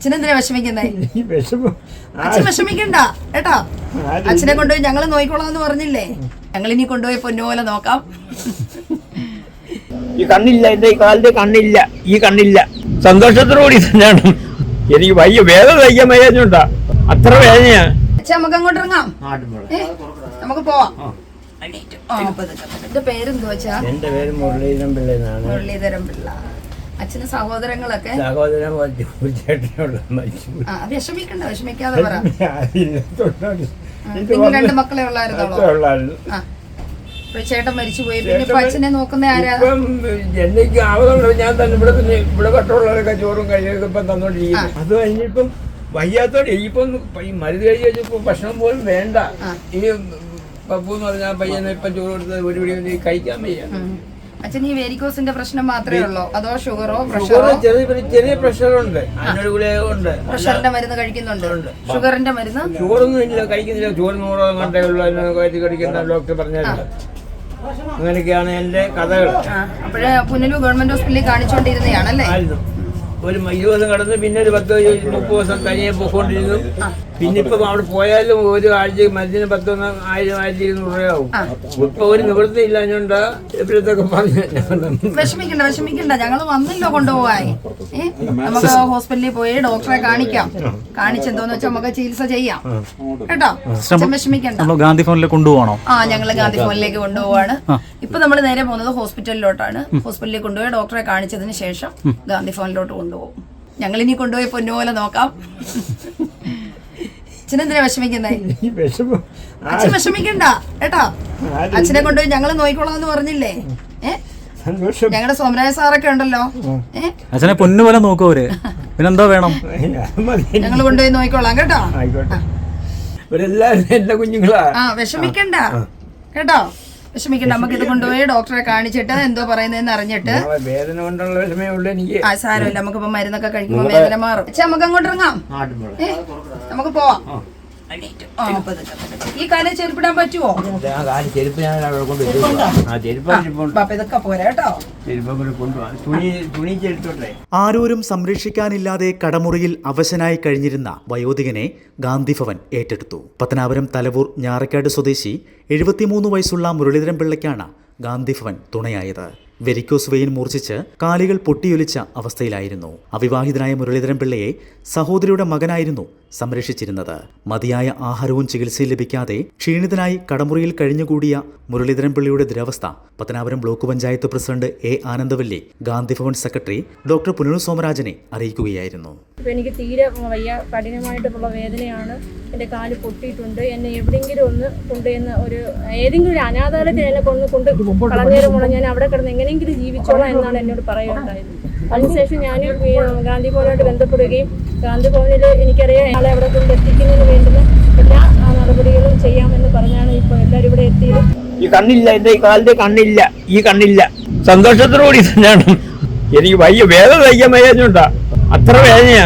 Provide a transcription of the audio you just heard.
അച്ഛനെന്തിനാ വിഷമിക്കുന്നേ? അച്ഛൻ വിഷമിക്കണ്ട കേട്ടോ. അച്ഛനെ കൊണ്ടുപോയി ഞങ്ങൾ നോക്കിക്കോളാം എന്ന് പറഞ്ഞില്ലേ? ഞങ്ങൾ ഇനി കൊണ്ടുപോയി പൊന്നുപോലെ നോക്കാം. ഈ കണ്ണില്ല എന്റെ ഈ കാലിന്റെ കണ്ണില്ല ഈ കണ്ണില്ല. സന്തോഷത്തോടുകൂടി തന്നെയാണ്. എനിക്ക് വയ്യ വേദന തയ്ക്കാൻ വയ്യാഞ്ഞോണ്ടാ അത്ര വേദനയാ. അച്ഛ നമുക്ക് അങ്ങോട്ട് ഇറങ്ങാം നമുക്ക് പോവാം. എന്റെ പേരെന്തുവച്ചാ എന്റെ പേര് മുരളീധരൻ പിള്ള എന്നാണ് മുരളീധരൻ പിള്ള. അച്ഛന് സഹോദരങ്ങളൊക്കെ? സഹോദരൻ ചേട്ടനുള്ള മരിച്ചു ആ വിഷമിക്കണ്ട വിഷമിക്കാതെ പറ. ആരില്ല, തൊട്ടടുത്ത്. ഇത് നിങ്ങൾ രണ്ട് മക്കളെ ഉള്ളായിരുന്നോളൂ? അത്രേ ഉള്ളായിരുന്നു. ആ ഇപ്പൊ ചേട്ടൻ മരിച്ചുപോയി. പിന്നെ ഇപ്പൊ അച്ഛനെ നോക്കുന്ന ആരാ? ഇപ്പം എനിക്ക് ഞാൻ തന്നെ ഇവിടെ ഇവിടെ കട്ടുള്ളവരൊക്കെ ചോറും കഴിയൊക്കെ ഇപ്പം തന്നോണ്ടിരിക്കുന്നു. അത് കഴിഞ്ഞിപ്പം വയ്യാത്തോടെ ഇപ്പം ഈ മരുന്ന് കഴിച്ച് ഭക്ഷണം പോലും വേണ്ട. ആ. ഈ പപ്പു എന്ന് പറഞ്ഞാൽ പയ്യനെ ഇപ്പം ചോറ് കൊടുത്തത് ഒരു പിടി കഴിക്കാൻ വയ്യ. ഉം. അച്ഛൻ ഈ വേരിക്കോസിന്റെ പ്രശ്നം മാത്രമേ ഉള്ളൂ. അതോ ഷുഗറോ പ്രഷറോ ചെറിയ ചെറിയ പ്രഷറുണ്ട് ഗുളികയുണ്ട്. പ്രഷറിന്റെ മരുന്ന് കഴിക്കുന്നുണ്ട്. ഷുഗറിന്റെ മരുന്ന്? ഷുഗറൊന്നും ഇല്ല. കഴിക്കുന്നില്ല. ചോറ് നൂറോ കണ്ടേ ഉള്ളൂ. കഴിക്കുന്ന ഡോക്ടർ പറഞ്ഞിട്ടുണ്ട്. അങ്ങനെയൊക്കെയാണ് എന്റെ കഥകൾ. അപ്പോഴേ പുനലൂർ ഗവൺമെന്റ് ഹോസ്പിറ്റലിൽ കാണിച്ചുകൊണ്ടിരുന്നതാണല്ലേ ഒരു ഇരുപത് കടന്ന് പിന്നെ ഒരു പത്ത് മുപ്പത് ദിവസം തനിയെ പോയിക്കൊണ്ടിരുന്നു. പിന്നെ ഇപ്പൊ അവിടെ പോയാലും ഒരു ആഴ്ച മരുന്നിന് പത്തൊന്ന് ആയിരം ആയിരത്തി ഇരുന്നൂറ് രൂപയാവും. ഇപ്പൊ ഒരു നിവൃത്തി ഇല്ലാഞ്ഞോണ്ട് ഇപ്പോഴത്തൊക്കെ പറഞ്ഞു വിഷമിക്കണ്ട വിഷമിക്കണ്ട. ഞങ്ങൾ വന്നല്ലോ കൊണ്ടുപോവായി നമുക്ക് ഹോസ്പിറ്റലിൽ പോയി ഡോക്ടറെ കാണിക്കാം. കാണിച്ചെന്തോന്ന് വെച്ചാൽ നമുക്ക് ചികിത്സ ചെയ്യാം. കേട്ടോ? വിഷമിക്കണ്ട. ഗാന്ധി ഫോണിലേക്ക് കൊണ്ടുപോകണോ? ആ ഞങ്ങൾ ഗാന്ധി ഭവനിലേക്ക് കൊണ്ടുപോവാണ്. ഇപ്പൊ നമ്മൾ നേരെ പോകുന്നത് ഹോസ്പിറ്റലിലോട്ടാണ്. ഹോസ്പിറ്റലിൽ കൊണ്ടുപോയി ഡോക്ടറെ കാണിച്ചതിന് ശേഷം ഗാന്ധി ഭവനിലോട്ട് കൊണ്ടുപോകും. ഞങ്ങൾ ഇനി കൊണ്ടുപോയി പൊന്നുപോലെ നോക്കാം. അച്ഛനെന്തിനാ വിഷമിക്കുന്നേ? അച്ഛൻ വിഷമിക്കണ്ട കേട്ടോ? അച്ഛനെ കൊണ്ടുപോയി ഞങ്ങൾ നോക്കിക്കോളാം എന്ന് പറഞ്ഞില്ലേ? ഏഹ് സന്തോഷം. ഞങ്ങളുടെ സോമരാജ സാറൊക്കെ ഉണ്ടല്ലോ. അച്ഛനെ പൊന്നു പോലെ നോക്കൂര് പിന്നെന്തോ വേണം? ഞങ്ങൾ കൊണ്ടുപോയി നോക്കിക്കോളാം കേട്ടോ? ആയിക്കോട്ടെ. എന്റെ കുഞ്ഞുങ്ങളാ. ആ വിഷമിക്കണ്ട. കേട്ടോ? വിഷമിക്കണ്ട നമുക്ക് ഇത് കൊണ്ടുപോയി ഡോക്ടറെ കാണിച്ചിട്ട് എന്തോ പറയുന്നതെന്ന് അറിഞ്ഞിട്ട് വേദന കൊണ്ടുള്ള വിഷമേ എനിക്ക്. ആ സാരമില്ല നമുക്കിപ്പോ മരുന്നൊക്കെ കഴിക്കുമ്പോൾ വേദന മാറും. പക്ഷെ നമുക്ക് അങ്ങോട്ട് ഇറങ്ങാം നമുക്ക് പോവാം. ഈ കാലം ചെരുപ്പിടാൻ പറ്റുമോ ചെരുപ്പ് ഞാൻ ഇതൊക്കെ പോരാ കേട്ടോ. ആരോരും സംരക്ഷിക്കാനില്ലാതെ കടമുറിയിൽ അവശനായി കഴിഞ്ഞിരുന്ന വയോധികനെ ഗാന്ധിഭവൻ ഏറ്റെടുത്തു. പത്തനാപുരം തലവൂർ ഞാറക്കാട് സ്വദേശി എഴുപത്തിമൂന്ന് വയസ്സുള്ള മുരളീധരൻ പിള്ളയ്ക്കാണ് ഗാന്ധിഭവൻ തുണയായത്. വെരിക്കോസ് വെയിൻ മൂർച്ഛിച്ച് കാലുകൾ പൊട്ടിയൊലിച്ച അവസ്ഥയിലായിരുന്നു. അവിവാഹിതനായ മുരളീധരൻ പിള്ളയെ സഹോദരിയുടെ മകനായിരുന്നു സംരക്ഷിച്ചിരുന്നത്. മതിയായ ആഹാരവും ചികിത്സയും ലഭിക്കാതെ ക്ഷീണിതനായി കടമുറിയിൽ കഴിഞ്ഞുകൂടിയ മുരളീധരൻ പിള്ളയുടെ ദുരവസ്ഥ Pathanapuram block panchayat president A Anandavalli Gandhi Bhavan secretary doctor Punalur സോമരാജനെ അറിയിക്കുകയായിരുന്നു. ഇപ്പം എനിക്ക് തീരെ വയ്യ കഠിനമായിട്ടുള്ള വേദനയാണ്. എന്റെ കാൽ പൊട്ടിയിട്ടുണ്ട്. എന്നെ എവിടെയെങ്കിലും ഒന്ന് കൊണ്ടുവന്ന് ഒരു ഏതെങ്കിലും ഒരു അനാഥാലയത്തിൽ എന്നെ കൊണ്ട് കൊണ്ട് കളഞ്ഞേരമുള്ള ഞാൻ അവിടെ കിടന്ന് എങ്ങനെയെങ്കിലും ജീവിച്ചോളാം എന്നാണ് എന്നോട് പറയുകയുണ്ടായത് അതിനുശേഷം ഞാൻ ഗാന്ധി ഭവനുമായിട്ട് ബന്ധപ്പെടുകയും ഗാന്ധി ഭവനിൽ എനിക്കറിയാം അയാളെ അവിടെ കൊണ്ട് എത്തിക്കുന്നതിന് വേണ്ടുന്ന എല്ലാ നടപടികളും ചെയ്യാമെന്ന് പറഞ്ഞാണ് ഇപ്പോൾ എല്ലാവരും ഇവിടെ എത്തിയത്. ഈ കണ്ണില്ല എന്റെ ഈ കാലിന്റെ കണ്ണില്ല ഈ കണ്ണില്ല. സന്തോഷത്തോടുകൂടി തന്നെയാണ്. എനിക്ക് വയ്യ വേദന സഹിക്കാൻ വയ്യാഞ്ഞോണ്ടാ അത്ര വേദനയാ